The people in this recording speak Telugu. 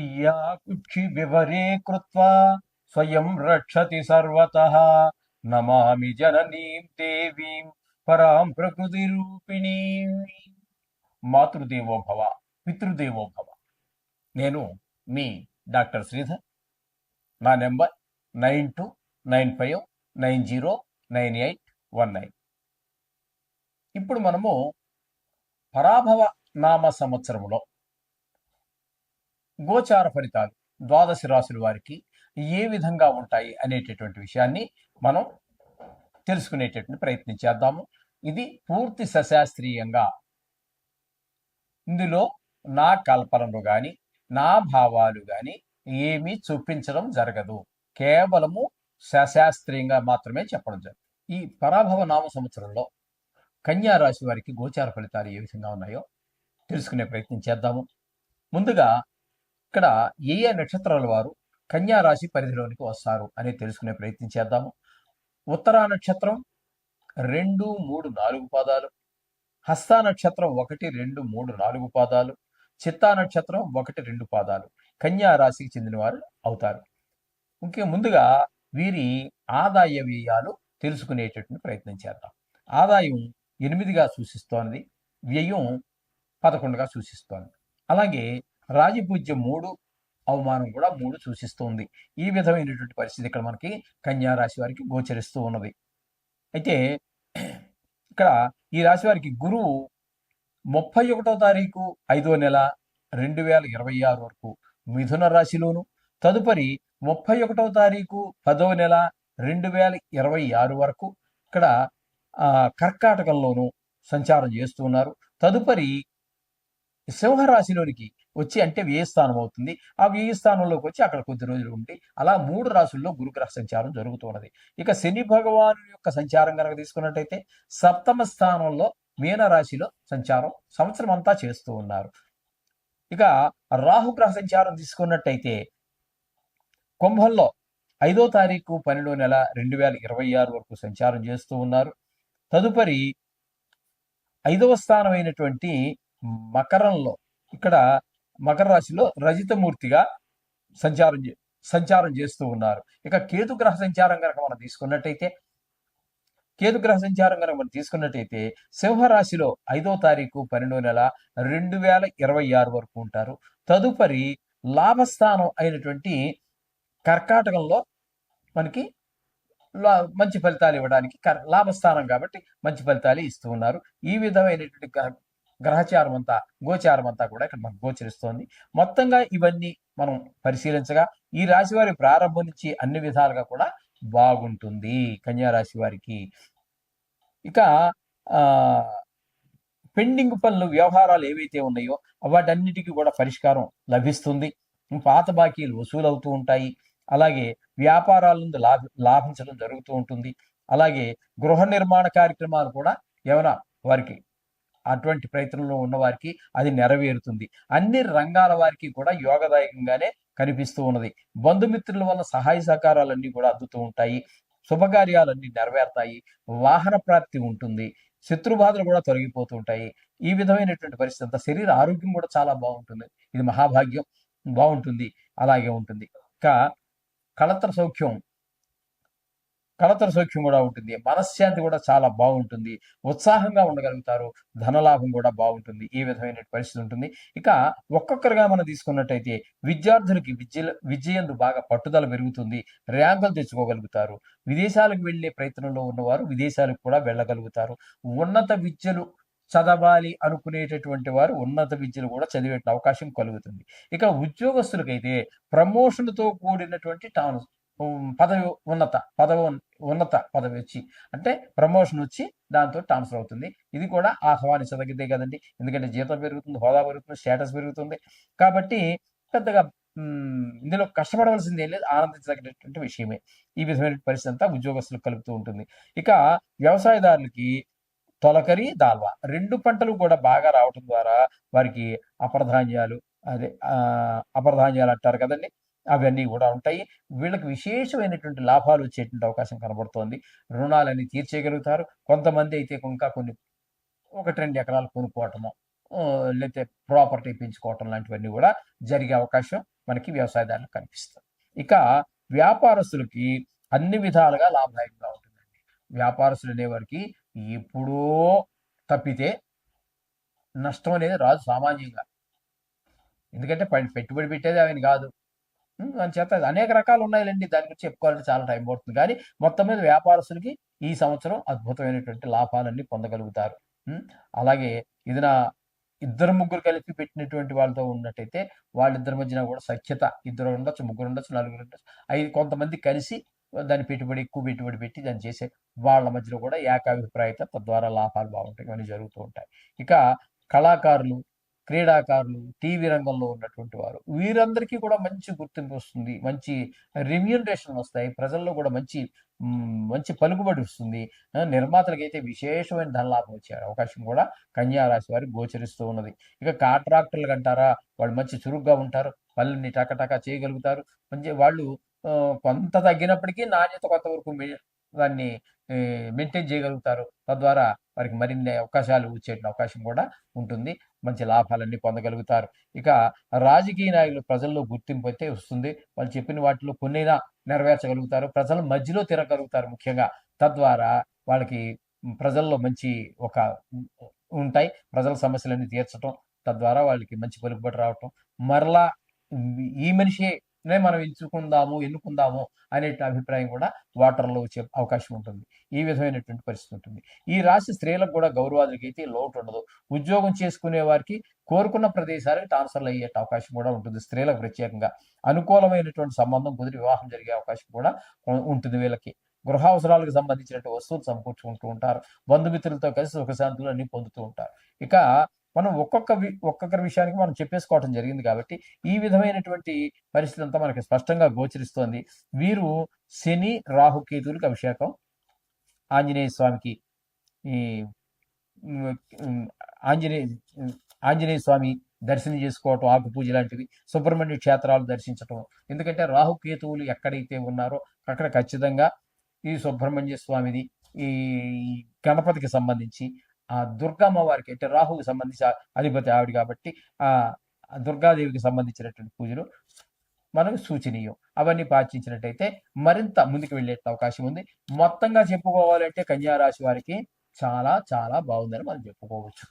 యా కుక్షి వివరే కృత్వా స్వయం రక్షతి సర్వత. నమామి జననీం దేవీం పరాం ప్రకృతి రూపిణీ మాతృదేవో భవ పితృదేవో భవ. నేను మీ డాక్టర్ శ్రీధర్. నా number nine two nine five nine zero nine eight one nine. ఇప్పుడు మనము పరాభవ నామ సంవత్సరంలో గోచార ఫలితాలు ద్వాదశ రాశుల వారికి ఏ విధంగా ఉంటాయి అనేటటువంటి విషయాన్ని మనం తెలుసుకునేటటువంటి ప్రయత్నం చేద్దాము. ఇది పూర్తి సశాస్త్రీయంగా ఇందులో నా కల్పనలు కానీ నా భావాలు కానీ ఏమీ చూపించడం జరగదు. కేవలము సశాస్త్రీయంగా మాత్రమే చెప్పడం జరుగుతుంది ఈ పరాభవ నామ సంవత్సరంలో కన్యా రాశి వారికి గోచార ఫలితాలు ఏ విధంగా ఉన్నాయో తెలుసుకునే ప్రయత్నం చేద్దాము. ముందుగా ఇక్కడ ఏ ఏ నక్షత్రాల వారు కన్యా రాశి పరిధిలోనికి వస్తారు అని తెలుసుకునే ప్రయత్నం చేద్దాము. ఉత్తరా నక్షత్రం రెండు మూడు నాలుగు పాదాలు. హస్త నక్షత్రం ఒకటి రెండు మూడు నాలుగు పాదాలు. చిత్తా నక్షత్రం ఒకటి రెండు పాదాలు. కన్యా రాశికి చెందిన వారు అవుతారు. ఇంకే ముందుగా వీరి ఆదాయ వ్యయాలు తెలుసుకునేటటువంటి ప్రయత్నం చేద్దాం. ఆదాయం ఎనిమిదిగా సూచిస్తోంది వ్యయం పదకొండుగా సూచిస్తోంది. అలాగే రాజపూజ్యం మూడు అవమానం కూడా మూడు సూచిస్తుంది. ఈ విధమైనటువంటి పరిస్థితి ఇక్కడ మనకి కన్యా రాశి వారికి గోచరిస్తూ ఉన్నది. అయితే ఇక్కడ ఈ రాశి వారికి గురువు ముప్పై ఒకటో తారీఖు ఐదో నెల రెండు వేల ఇరవై ఆరు వరకు మిథున రాశిలోను తదుపరి ముప్పై ఒకటో తారీఖు పదో నెల రెండు వేల ఇరవై ఆరు వరకు ఇక్కడ కర్కాటకంలోను సంచారం చేస్తూ ఉన్నారు. తదుపరి సింహరాశిలోనికి వచ్చి అంటే వ్యయ స్థానం అవుతుంది. ఆ వ్యయ స్థానంలోకి వచ్చి అక్కడ కొద్ది రోజులు ఉండి అలా మూడు రాశుల్లో గురుగ్రహ సంచారం జరుగుతున్నది ఇక శని భగవాను యొక్క సంచారం కనుక తీసుకున్నట్టయితే సప్తమ స్థానంలో మీనరాశిలో సంచారం సంవత్సరం అంతా చేస్తూ ఉన్నారు. ఇక రాహుగ్రహ సంచారం తీసుకున్నట్టయితే కుంభంలో ఐదో తారీఖు పన్నెండో నెల రెండు వేల ఇరవై ఆరు వరకు సంచారం చేస్తూ ఉన్నారు. తదుపరి ఐదవ స్థానమైనటువంటి మకరంలో ఇక్కడ మకర రాశిలో రజితమూర్తిగా సంచారం సంచారం చేస్తూ ఉన్నారు. ఇక కేతు గ్రహ సంచారం కనుక మనం తీసుకున్నట్టయితే కేతుగ్రహ సంచారం కనుక మనం తీసుకున్నట్టయితే సింహరాశిలో ఐదో తారీఖు పన్నెండో నెల రెండు వేల ఇరవై ఆరు వరకు ఉంటారు. తదుపరి లాభస్థానం అయినటువంటి కర్కాటకంలో మనకి మంచి ఫలితాలు ఇవ్వడానికి కర్- లాభస్థానం కాబట్టి మంచి ఫలితాలు ఇస్తూ ఉన్నారు. ఈ విధమైనటువంటి గ్రహచారం అంతా గోచారం అంతా కూడా ఇక్కడ మనకు గోచరిస్తోంది. మొత్తంగా ఇవన్నీ మనం పరిశీలించగా ఈ రాశి వారి ప్రారంభం నుంచి అన్ని విధాలుగా కూడా బాగుంటుంది కన్యా రాశి వారికి. ఇక ఆ పెండింగ్ పనులు వ్యవహారాలు ఏవైతే ఉన్నాయో వాటన్నిటికీ కూడా పరిష్కారం లభిస్తుంది. పాత బాకీలు వసూలవుతూ ఉంటాయి. అలాగే వ్యాపారాల నుండి లాభ లాభించడం జరుగుతూ ఉంటుంది. అలాగే గృహ నిర్మాణ కార్యక్రమాలు కూడా ఏమైనా వారికి అటువంటి ప్రయత్నంలో ఉన్న వారికి అది నెరవేరుతుంది. అన్ని రంగాల వారికి కూడా యోగదాయకంగానే కనిపిస్తూ ఉన్నది. బంధుమిత్రుల వల్ల సహాయ సహకారాలన్నీ కూడా అందుతూ ఉంటాయి. శుభకార్యాలన్నీ నెరవేరుతాయి. వాహన ప్రాప్తి ఉంటుంది. శత్రుబాధలు కూడా తొలగిపోతూ ఉంటాయి. ఈ విధమైనటువంటి పరిస్థితి అంతా శరీర ఆరోగ్యం కూడా చాలా బాగుంటుంది. ఇది మహాభాగ్యం. బాగుంటుంది. అలాగే ఉంటుంది. ఇంకా కళత్ర సౌఖ్యం. కలతర సౌఖ్యం కూడా ఉంటుంది. మనశ్శాంతి కూడా చాలా బాగుంటుంది. ఉత్సాహంగా ఉండగలుగుతారు. ధనలాభం కూడా బాగుంటుంది. ఈ విధమైన పరిస్థితి ఉంటుంది. ఇక ఒక్కొక్కరుగా మనం తీసుకున్నట్టయితే విద్యార్థులకి విద్య విద్యందు బాగా పట్టుదల పెరుగుతుంది. ర్యాంకులు తెచ్చుకోగలుగుతారు. విదేశాలకు వెళ్ళే ప్రయత్నంలో ఉన్నవారు విదేశాలకు కూడా వెళ్ళగలుగుతారు. ఉన్నత విద్యలు చదవాలి అనుకునేటటువంటి వారు ఉన్నత విద్యలు కూడా చదివే అవకాశం కలుగుతుంది. ఇక ఉద్యోగస్తులకైతే ప్రమోషన్తో కూడినటువంటి టాను పదవి ఉన్నత పదవి ఉన్నత పదవి వచ్చి అంటే ప్రమోషన్ వచ్చి దాంతో ట్రాన్స్ఫర్ అవుతుంది. ఇది కూడా ఆహ్వానించదగ్గదే కదండి. ఎందుకంటే జీతం పెరుగుతుంది హోదా పెరుగుతుంది స్టేటస్ పెరుగుతుంది. కాబట్టి పెద్దగా ఇందులో కష్టపడవలసింది ఏం లేదు ఆనందించదగినటువంటి విషయమే. ఈ విధమైన పరిస్థితి అంతా ఉద్యోగస్తులకు కలుపుతూ ఉంటుంది. ఇక వ్యవసాయదారులకి తొలకరి దాల్వా రెండు పంటలు కూడా బాగా రావటం ద్వారా వారికి అపరధాన్యాలు అదే అపరధాన్యాలు అంటారు కదండి. అవన్నీ కూడా ఉంటాయి. వీళ్ళకి విశేషమైనటువంటి లాభాలు వచ్చేటువంటి అవకాశం కనబడుతోంది. రుణాలన్నీ తీర్చేయగలుగుతారు. కొంతమంది అయితే ఇంకా కొన్ని ఒకటి రెండు ఎకరాలు కొనుక్కోవటము లేకపోతే ప్రాపర్టీ పెంచుకోవటం లాంటివన్నీ కూడా జరిగే అవకాశం మనకి వ్యవసాయదారులకు కనిపిస్తుంది. ఇక వ్యాపారస్తులకి అన్ని విధాలుగా లాభదాయకంగా ఉంటుందండి. వ్యాపారస్తులు అనేవారికి ఎప్పుడో తప్పితే నష్టం అనేది రాదు సామాన్యంగా. ఎందుకంటే పెట్టుబడి పెట్టేది ఆయన కాదు. ఉమ్, చేత అనేక రకాలు ఉన్నాయిలేండి దాని గురించి చెప్పుకోవాలంటే చాలా టైం పడుతుంది. కానీ మొత్తం మీద వ్యాపారస్తులకి ఈ సంవత్సరం అద్భుతమైనటువంటి లాభాలన్నీ పొందగలుగుతారు. అలాగే ఇది నా ఇద్దరు ముగ్గురు కలిపి పెట్టినటువంటి వాళ్ళతో ఉన్నట్టయితే వాళ్ళిద్దరి మధ్యన కూడా సఖ్యత. ఇద్దరు ఉండొచ్చు ముగ్గురు ఉండొచ్చు నలుగురు ఉండొచ్చు. ఐదు కొంతమంది కలిసి దాని పెట్టుబడి ఎక్కువ పెట్టుబడి పెట్టి దాన్ని చేసే వాళ్ళ మధ్యలో కూడా ఏకాభిప్రాయత తద్వారా లాభాలు బాగుంటాయి ఇవన్నీ జరుగుతూ ఉంటాయి. ఇక కళాకారులు క్రీడాకారులు టీవీ రంగంలో ఉన్నటువంటి వారు. వీరందరికీ కూడా మంచి గుర్తింపు వస్తుంది. మంచి రెమ్యూనరేషన్ వస్తాయి. ప్రజల్లో కూడా మంచి మంచి పలుకుబడి వస్తుంది. నిర్మాతలకైతే విశేషమైన ధనలాభం వచ్చే అవకాశం కూడా కన్యా రాశి వారికి గోచరిస్తూ ఉన్నది. ఇక కాంట్రాక్టర్లు అంటారా వాళ్ళు మంచి చురుగ్గా ఉంటారు. పనులని టకటక చేయగలుగుతారు. మంచి వాళ్ళు కొంత తగ్గినప్పటికీ నాణ్యత కొంతవరకు దాన్ని మెయింటైన్ చేయగలుగుతారు. తద్వారా వారికి మరిన్ని అవకాశాలు వచ్చే అవకాశం కూడా ఉంటుంది. మంచి లాభాలన్నీ పొందగలుగుతారు. ఇక రాజకీయ నాయకులు ప్రజల్లో గుర్తింపు అయితే వస్తుంది. వాళ్ళు చెప్పిన వాటిలో కొన్నైనా నెరవేర్చగలుగుతారు. ప్రజల మధ్యలో తిరగలుగుతారు ముఖ్యంగా. తద్వారా వాళ్ళకి ప్రజల్లో మంచి ఒక ఉంటాయి. ప్రజల సమస్యలన్నీ తీర్చడం తద్వారా వాళ్ళకి మంచి పలుకుబడి రావటం. మరలా ఈ మనిషే మనం ఎంచుకుందాము ఎన్నుకుందాము అనే అభిప్రాయం కూడా వాటర్లో వచ్చే అవకాశం ఉంటుంది. ఈ విధమైనటువంటి పరిస్థితి ఉంటుంది. ఈ రాశి స్త్రీలకు కూడా గౌరవాదులకి అయితే లోటు ఉండదు. ఉద్యోగం చేసుకునే వారికి కోరుకున్న ప్రదేశాలకు ట్రాన్స్ఫర్లు అయ్యే అవకాశం కూడా ఉంటుంది స్త్రీలకు ప్రత్యేకంగా. అనుకూలమైనటువంటి సంబంధం కుదిరి వివాహం జరిగే అవకాశం కూడా ఉంటుంది వీళ్ళకి. గృహ అవసరాలకు సంబంధించినటువంటి వస్తువులు సమకూర్చుకుంటూ ఉంటారు. బంధుమిత్రులతో కలిసి సుఖశాంతులు అన్ని పొందుతూ ఉంటారు. ఇక మనం ఒక్కొక్క వి- ఒక్కొక్కరి విషయానికి మనం చెప్పేసుకోవటం జరిగింది కాబట్టి ఈ విధమైనటువంటి పరిస్థితి అంతా మనకి స్పష్టంగా గోచరిస్తోంది. వీరు శని రాహుకేతువులకు అభిషేకం ఆంజనేయ స్వామికి ఈ ఆంజనేయ ఆంజనేయ స్వామి దర్శనం చేసుకోవటం ఆకు పూజ లాంటివి సుబ్రహ్మణ్య క్షేత్రాలు దర్శించటం. ఎందుకంటే రాహుకేతువులు ఎక్కడైతే ఉన్నారో అక్కడ ఖచ్చితంగా ఈ సుబ్రహ్మణ్య స్వామిది ఈ గణపతికి సంబంధించి ఆ దుర్గమ్మ వారికి అంటే రాహుకి సంబంధించి అధిపతి ఆవిడ కాబట్టి ఆ ఆ దుర్గాదేవికి సంబంధించినటువంటి పూజలు మనకు సూచనీయం. అవన్నీ పాటించినట్టయితే మరింత ముందుకు వెళ్ళే అవకాశం ఉంది. మొత్తంగా చెప్పుకోవాలంటే కన్యా రాశి వారికి చాలా చాలా బాగుందని మనం చెప్పుకోవచ్చు.